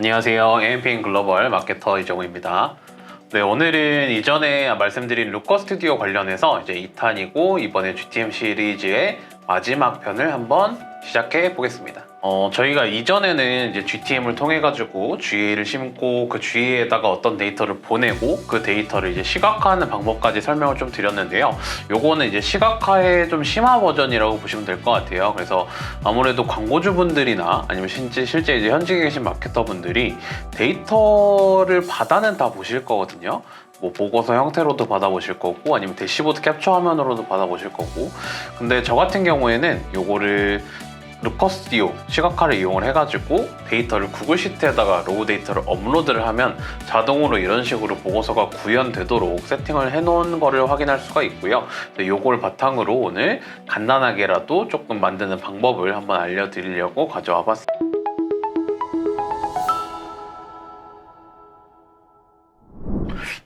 안녕하세요. AMPN 글로벌 마케터 이정우입니다. 네, 오늘은 이전에 말씀드린 루커 스튜디오 관련해서 이제 2탄이고 이번에 GTM 시리즈의 마지막 편을 한번 시작해 보겠습니다. 어, 저희가 이전에는 이제 GTM을 통해 가지고 GA를 심고 그 GA에다가 어떤 데이터를 보내고 그 데이터를 이제 시각화하는 방법까지 설명을 좀 드렸는데요. 요거는 이제 시각화의 좀 심화 버전이라고 보시면 될 것 같아요. 그래서 아무래도 광고주분들이나 아니면 실제, 실제 이제 현직에 계신 마케터분들이 데이터를 받아는 다 보실 거거든요. 뭐 보고서 형태로도 받아보실 거고 아니면 대시보드 캡처 화면으로도 받아보실 거고 근데 저 같은 경우에는 요거를 루커스디오 시각화를 이용을 해가지고 데이터를 구글 시트에다가 로우 데이터를 업로드를 하면 자동으로 이런 식으로 보고서가 구현되도록 세팅을 해놓은 거를 확인할 수가 있고요. 요걸 바탕으로 오늘 간단하게라도 조금 만드는 방법을 한번 알려드리려고 가져와 봤습니다.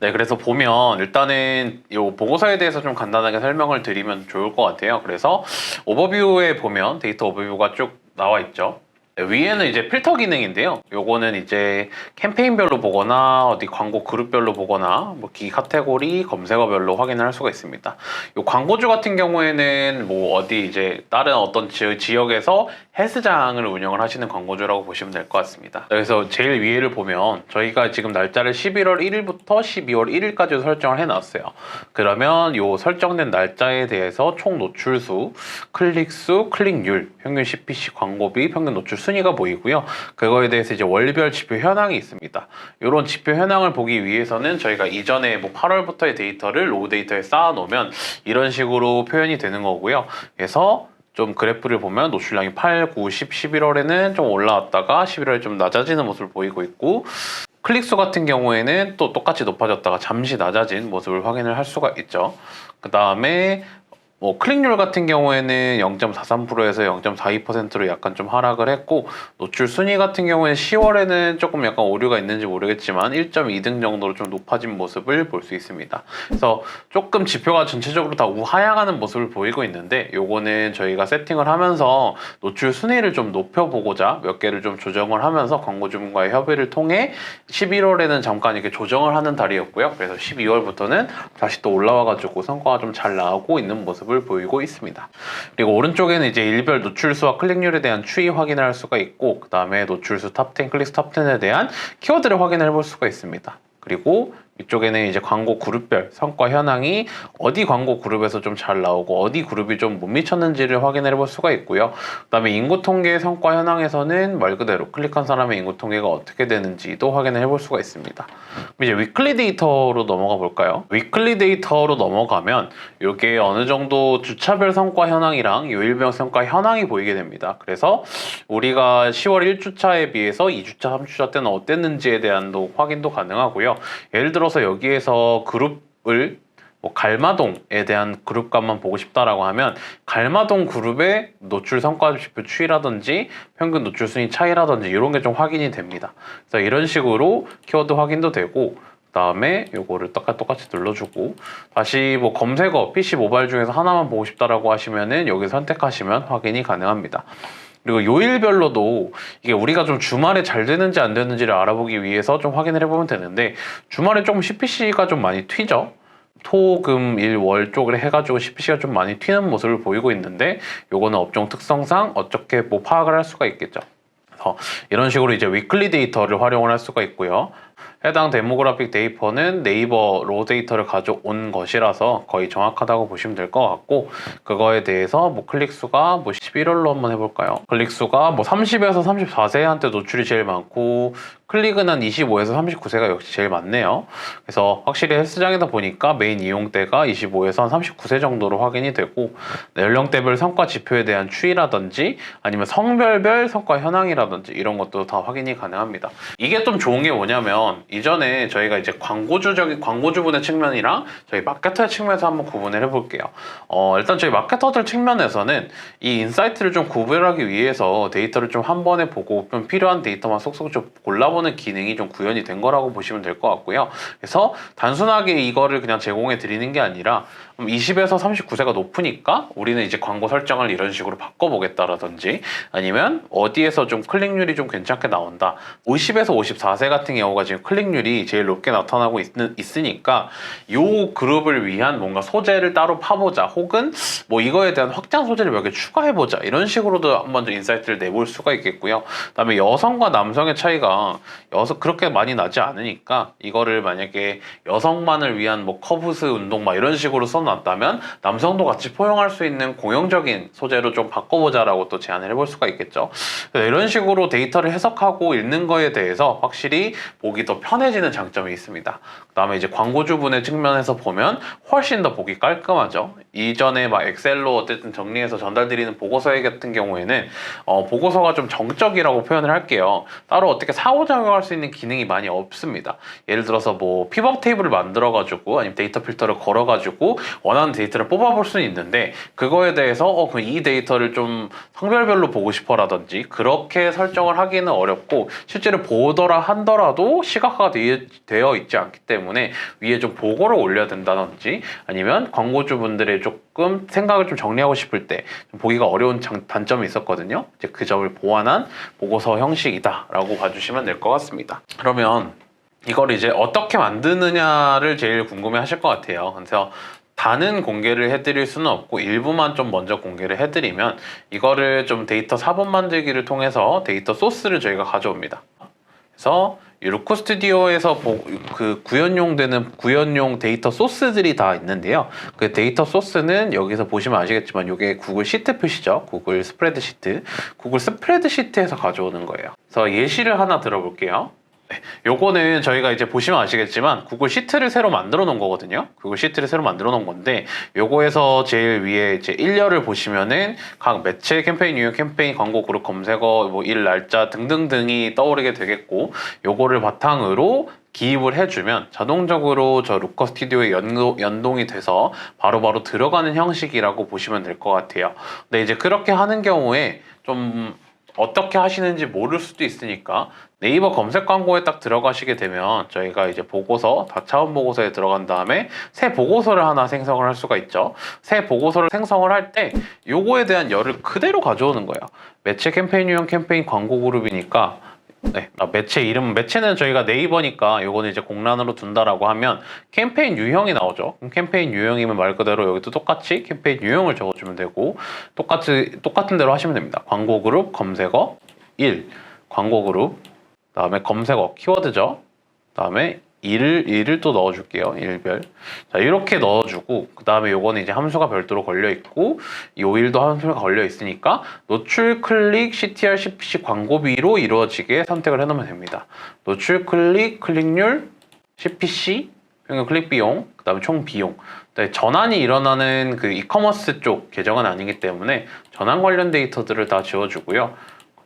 네, 그래서 보면 일단은 이 보고서에 대해서 좀 간단하게 설명을 드리면 좋을 것 같아요. 그래서 오버뷰에 보면 데이터 오버뷰가 쭉 나와 있죠. 네, 위에는 이제 필터 기능인데요. 요거는 이제 캠페인별로 보거나 어디 광고 그룹별로 보거나 뭐기 카테고리 검색어별로 확인을 할 수가 있습니다. 요 광고주 같은 경우에는 뭐 어디 이제 다른 어떤 지, 지역에서 헬스장을 운영을 하시는 광고주라고 보시면 될 것 같습니다. 그래서 제일 위에를 보면 저희가 지금 날짜를 11월 1일부터 12월 1일까지 설정을 해놨어요. 그러면 요 설정된 날짜에 대해서 총 노출수, 클릭수, 클릭률, 평균 CPC 광고비, 평균 노출 순위가 보이고요. 그거에 대해서 이제 월별 지표 현황이 있습니다. 이런 지표 현황을 보기 위해서는 저희가 이전에 뭐 8월부터의 데이터를 로우 데이터에 쌓아 놓으면 이런 식으로 표현이 되는 거고요. 그래서 좀 그래프를 보면 노출량이 8, 9, 10, 11월에는 좀 올라왔다가 11월에 좀 낮아지는 모습을 보이고 있고 클릭수 같은 경우에는 또 똑같이 높아졌다가 잠시 낮아진 모습을 확인을 할 수가 있죠. 그 다음에 뭐 클릭률 같은 경우에는 0.43%에서 0.42%로 약간 좀 하락을 했고 노출 순위 같은 경우에는 10월에는 조금 약간 오류가 있는지 모르겠지만 1.2등 정도로 좀 높아진 모습을 볼 수 있습니다. 그래서 조금 지표가 전체적으로 다 우하향하는 모습을 보이고 있는데 요거는 저희가 세팅을 하면서 노출 순위를 좀 높여보고자 몇 개를 좀 조정을 하면서 광고주분과의 협의를 통해 11월에는 잠깐 이렇게 조정을 하는 달이었고요. 그래서 12월부터는 다시 또 올라와가지고 성과가 좀 잘 나오고 있는 모습 을 보이고 있습니다. 그리고 오른쪽에는 이제 일별 노출수와 클릭률에 대한 추이 확인을 할 수가 있고 그 다음에 노출수 탑10, 클릭수 탑10에 대한 키워드를 확인해 볼 수가 있습니다. 그리고 이쪽에는 이제 광고 그룹별 성과 현황이 어디 광고 그룹에서 좀 잘 나오고 어디 그룹이 좀 못 미쳤는지를 확인해 볼 수가 있고요. 그다음에 인구 통계 성과 현황에서는 말 그대로 클릭한 사람의 인구 통계가 어떻게 되는지도 확인해 볼 수가 있습니다. 이제 위클리 데이터로 넘어가 볼까요? 위클리 데이터로 넘어가면 이게 어느 정도 주차별 성과 현황이랑 요일별 성과 현황이 보이게 됩니다. 그래서 우리가 10월 1주차에 비해서 2주차, 3주차 때는 어땠는지에 대한 도 확인도 가능하고요. 예를 들어 서 여기에서 그룹을 뭐 갈마동에 대한 그룹값만 보고 싶다라고 하면 갈마동 그룹의 노출 성과 지표 추이라든지 평균 노출 순위 차이라든지 이런 게 좀 확인이 됩니다. 그래서 이런 식으로 키워드 확인도 되고 그다음에 요거를 똑같 똑같이 눌러주고 다시 뭐 검색어 PC 모바일 중에서 하나만 보고 싶다라고 하시면은 여기 선택하시면 확인이 가능합니다. 그리고 요일별로도 이게 우리가 좀 주말에 잘 되는지 안 되는지를 알아보기 위해서 좀 확인을 해보면 되는데 주말에 조금 CPC가 좀 많이 튀죠. 토, 금, 일, 월 쪽을 해가지고 CPC가 좀 많이 튀는 모습을 보이고 있는데 요거는 업종 특성상 어떻게 뭐 파악을 할 수가 있겠죠. 이런 식으로 이제 위클리 데이터를 활용을 할 수가 있고요. 해당 데모그래픽 데이터는 네이버 로 데이터를 가져온 것이라서 거의 정확하다고 보시면 될 것 같고 그거에 대해서 뭐 클릭 수가 뭐 11월로 한번 해볼까요? 클릭 수가 뭐 30에서 34세한테 노출이 제일 많고 클릭은 한 25에서 39세가 역시 제일 많네요. 그래서 확실히 헬스장에서 보니까 메인 이용대가 25에서 한 39세 정도로 확인이 되고 연령대별 성과 지표에 대한 추이라든지 아니면 성별별 성과 현황이라든지 이런 것도 다 확인이 가능합니다. 이게 좀 좋은 게 뭐냐면 이전에 저희가 이제 광고주적인 광고주분의 측면이랑 저희 마케터의 측면에서 한번 구분을 해볼게요. 어, 일단 저희 마케터들 측면에서는 이 인사이트를 좀 구별하기 위해서 데이터를 좀 한 번에 보고 좀 필요한 데이터만 쏙쏙 좀 골라 보는 기능이 좀 구현이 된 거라고 보시면 될 것 같고요. 그래서 단순하게 이거를 그냥 제공해 드리는 게 아니라 그럼 20에서 39세가 높으니까 우리는 이제 광고 설정을 이런 식으로 바꿔보겠다라든지 아니면 어디에서 좀 클릭률이 좀 괜찮게 나온다. 50에서 54세 같은 경우가 지금 클릭률이 제일 높게 나타나고 있, 있으니까 요 그룹을 위한 뭔가 소재를 따로 파보자 혹은 뭐 이거에 대한 확장 소재를 몇 개 추가해보자 이런 식으로도 한번 좀 인사이트를 내볼 수가 있겠고요. 그 다음에 여성과 남성의 차이가 여성 그렇게 많이 나지 않으니까 이거를 만약에 여성만을 위한 뭐 커브스 운동 막 이런 식으로 써 놨다면 남성도 같이 포용할 수 있는 공용적인 소재로 좀 바꿔보자라고 또 제안을 해볼 수가 있겠죠. 이런 식으로 데이터를 해석하고 읽는 거에 대해서 확실히 보기 더 편해지는 장점이 있습니다. 그 다음에 이제 광고주분의 측면에서 보면 훨씬 더 보기 깔끔하죠. 이전에 막 엑셀로 어쨌든 정리해서 전달드리는 보고서에 같은 경우에는 어, 보고서가 좀 정적이라고 표현을 할게요. 따로 어떻게 상호작용할 수 있는 기능이 많이 없습니다. 예를 들어서 뭐 피벗 테이블을 만들어가지고 아니면 데이터 필터를 걸어가지고 원하는 데이터를 뽑아볼 수는 있는데 그거에 대해서 어, 그이 데이터를 좀 성별별로 보고 싶어라든지 그렇게 설정을 하기는 어렵고 실제로 보더라 한더라도 시각화가 되, 되어 있지 않기 때문에 위에 좀 보고를 올려야 된다든지 아니면 광고주분들의 조금 생각을 좀 정리하고 싶을 때 좀 보기가 어려운 장- 단점이 있었거든요. 이제 그 점을 보완한 보고서 형식이다라고 봐주시면 될 것 같습니다. 그러면 이걸 이제 어떻게 만드느냐를 제일 궁금해 하실 것 같아요. 그래서 다는 공개를 해드릴 수는 없고 일부만 좀 먼저 공개를 해드리면 이거를 좀 데이터 사본 만들기를 통해서 데이터 소스를 저희가 가져옵니다. 그래서 이 루코 스튜디오에서 보- 그 구현용 되는 구현용 데이터 소스들이 다 있는데요. 그 데이터 소스는 여기서 보시면 아시겠지만 이게 구글 시트 표시죠. 구글 스프레드 시트. 구글 스프레드 시트에서 가져오는 거예요. 그래서 예시를 하나 들어볼게요. 네, 요거는 저희가 이제 보시면 아시겠지만 구글 시트를 새로 만들어 놓은 거거든요. 구글 시트를 새로 만들어 놓은 건데 요거에서 제일 위에 이제 일렬을 보시면은 각 매체 캠페인 유형 캠페인 광고 그룹 검색어 뭐 일 날짜 등등등이 떠오르게 되겠고 요거를 바탕으로 기입을 해주면 자동적으로 저 루커 스튜디오에 연도, 연동이 돼서 바로 바로 들어가는 형식이라고 보시면 될 것 같아요. 근데 이제 그렇게 하는 경우에 좀 어떻게 하시는지 모를 수도 있으니까 네이버 검색 광고에 딱 들어가시게 되면 저희가 이제 보고서 다차원 보고서에 들어간 다음에 새 보고서를 하나 생성을 할 수가 있죠. 새 보고서를 생성을 할 때 요거에 대한 열을 그대로 가져오는 거예요. 매체 캠페인 유형 캠페인 광고 그룹이니까 네, 아, 매체 이름 매체는 저희가 네이버니까 요거는 이제 공란으로 둔다라고 하면 캠페인 유형이 나오죠. 캠페인 유형이면 말 그대로 여기도 똑같이 캠페인 유형을 적어주면 되고 똑같이 똑같은 대로 하시면 됩니다. 광고 그룹 검색어 1 광고 그룹 다음에 검색어 키워드죠. 다음에 일을 일을 또 넣어줄게요. 일별. 자 이렇게 넣어주고 그 다음에 요거는 이제 함수가 별도로 걸려 있고 요 일도 함수가 걸려 있으니까 노출 클릭 CTR CPC 광고비로 이루어지게 선택을 해놓으면 됩니다. 노출 클릭 클릭률 CPC 평균 클릭 비용 그 다음에 총 비용 네, 전환이 일어나는 그 이커머스 쪽 계정은 아니기 때문에 전환 관련 데이터들을 다 지워주고요.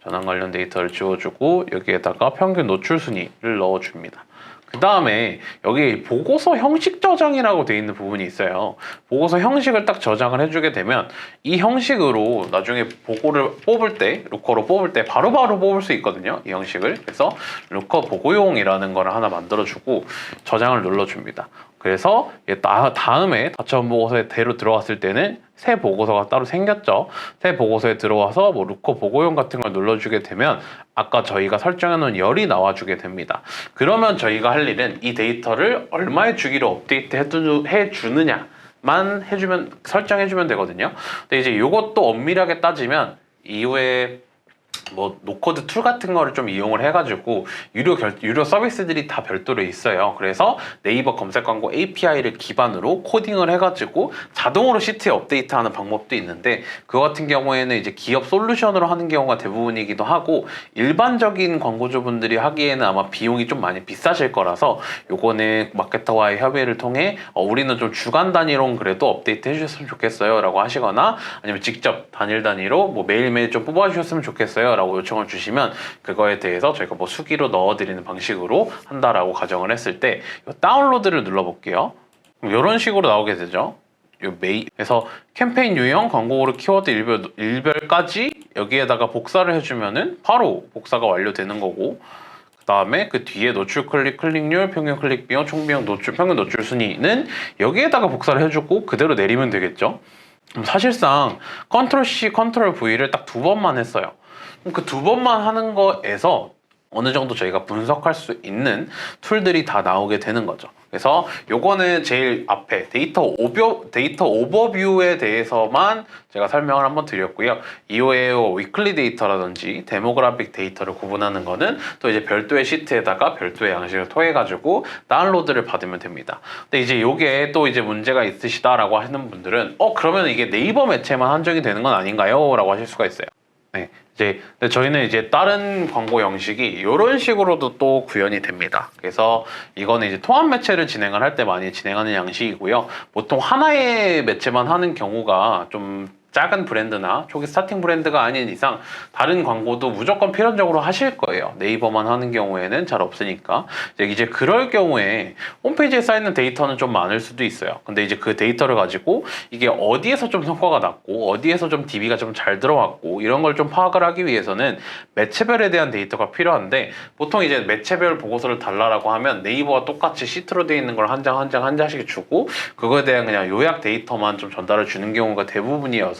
전환 관련 데이터를 지워주고 여기에다가 평균 노출 순위를 넣어줍니다. 그 다음에 여기 보고서 형식 저장이라고 되어 있는 부분이 있어요. 보고서 형식을 딱 저장을 해주게 되면 이 형식으로 나중에 보고를 뽑을 때, 루커로 뽑을 때 바로바로 뽑을 수 있거든요. 이 형식을. 그래서 루커 보고용이라는 거를 하나 만들어 주고 저장을 눌러 줍니다. 그래서 다음에 다처분 보고서에 대로 들어갔을 때는 새 보고서가 따로 생겼죠. 새 보고서에 들어와서 뭐 루커 보고용 같은 걸 눌러주게 되면 아까 저희가 설정해놓은 열이 나와주게 됩니다. 그러면 저희가 할 일은 이 데이터를 얼마의 주기로 업데이트 해주, 해주느냐만 해주면 설정해주면 되거든요. 근데 이제 이것도 엄밀하게 따지면 이후에 뭐 노코드 툴 같은 거를 좀 이용을 해가지고 유료 결, 유료 서비스들이 다 별도로 있어요. 그래서 네이버 검색 광고 API를 기반으로 코딩을 해가지고 자동으로 시트에 업데이트하는 방법도 있는데 그 같은 경우에는 이제 기업 솔루션으로 하는 경우가 대부분이기도 하고 일반적인 광고주분들이 하기에는 아마 비용이 좀 많이 비싸실 거라서 요거는 마케터와의 협의를 통해 어, 우리는 좀 주간 단위로 그래도 업데이트 해주셨으면 좋겠어요라고 하시거나 아니면 직접 단일 단위로 뭐 매일매일 좀 뽑아주셨으면 좋겠어요. 라고 요청을 주시면 그거에 대해서 저희가 뭐 수기로 넣어드리는 방식으로 한다라고 가정을 했을 때이 다운로드를 눌러볼게요. 이런 식으로 나오게 되죠. 요 메이 그래서 캠페인 유형 광고로 키워드 일별 일별까지 여기에다가 복사를 해주면은 바로 복사가 완료되는 거고 그 그다음에 그 뒤에 노출 클릭 클릭률, 평균 클릭 비용, 총 비용, 노출 평균 노출 순위는 여기에다가 복사를 해주고 그대로 내리면 되겠죠. 사실상 컨트롤 C, 컨트롤 V를 딱 두 번만 했어요. 그 두 번만 하는 거에서 어느 정도 저희가 분석할 수 있는 툴들이 다 나오게 되는 거죠. 그래서 요거는 제일 앞에 데이터 오버 데이터 오버뷰에 대해서만 제가 설명을 한번 드렸고요. 이후에 위클리 데이터라든지 데모그래픽 데이터를 구분하는 거는 또 이제 별도의 시트에다가 별도의 양식을 통해 가지고 다운로드를 받으면 됩니다. 근데 이제 요게 또 이제 문제가 있으시다라고 하시는 분들은 어 그러면 이게 네이버 매체만 한정이 되는 건 아닌가요?라고 하실 수가 있어요. 네. 이제 근데 저희는 이제 다른 광고 형식이 이런 식으로도 또 구현이 됩니다. 그래서 이거는 이제 통합 매체를 진행을 할 때 많이 진행하는 양식이고요. 보통 하나의 매체만 하는 경우가 좀 작은 브랜드나 초기 스타팅 브랜드가 아닌 이상 다른 광고도 무조건 필연적으로 하실 거예요. 네이버만 하는 경우에는 잘 없으니까. 이제 그럴 경우에 홈페이지에 쌓이는 데이터는 좀 많을 수도 있어요. 근데 이제 그 데이터를 가지고 이게 어디에서 좀 성과가 났고 어디에서 좀 DB가 좀 잘 들어왔고 이런 걸 좀 파악을 하기 위해서는 매체별에 대한 데이터가 필요한데 보통 이제 매체별 보고서를 달라라고 하면 네이버와 똑같이 시트로 되어 있는 걸 한 장 한 장 한 장씩 주고 그거에 대한 그냥 요약 데이터만 좀 전달을 주는 경우가 대부분이어서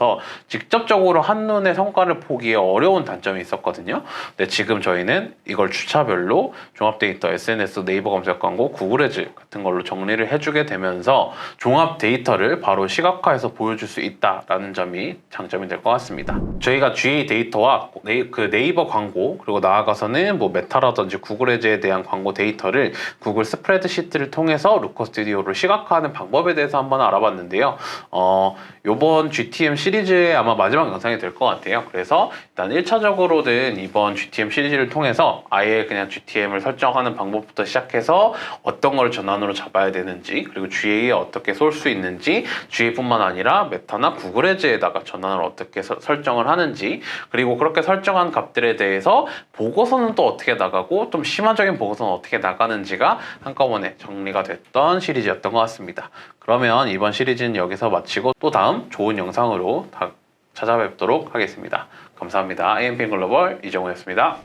직접적으로 한눈에 성과를 보기에 어려운 단점이 있었거든요. 근데 지금 저희는 이걸 주차별로 종합 데이터, SNS, 네이버 검색 광고, 구글 애즈 같은 걸로 정리를 해주게 되면서 종합 데이터를 바로 시각화해서 보여줄 수 있다라는 점이 장점이 될 것 같습니다. 저희가 GA 데이터와 네이, 그 네이버 광고 그리고 나아가서는 뭐 메타라든지 구글 애즈에 대한 광고 데이터를 구글 스프레드시트를 통해서 루커 스튜디오로 시각화하는 방법에 대해서 한번 알아봤는데요. 어, 요번 GTM 시리즈의 아마 마지막 영상이 될 것 같아요. 그래서 일단 1차적으로는 이번 GTM 시리즈를 통해서 아예 그냥 GTM을 설정하는 방법부터 시작해서 어떤 걸 전환으로 잡아야 되는지 그리고 GA에 어떻게 쏠 수 있는지 GA뿐만 아니라 메타나 구글 애즈에다가 전환을 어떻게 서- 설정을 하는지 그리고 그렇게 설정한 값들에 대해서 보고서는 또 어떻게 나가고 좀 심화적인 보고서는 어떻게 나가는지가 한꺼번에 정리가 됐던 시리즈였던 것 같습니다. 그러면 이번 시리즈는 여기서 마치고 또 다음 좋은 영상으로 다 찾아뵙도록 하겠습니다. 감사합니다. AMP 글로벌 이정우였습니다.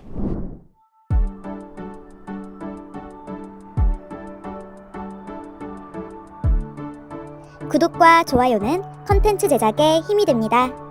구독과 좋아요는 컨텐츠 제작에 힘이 됩니다.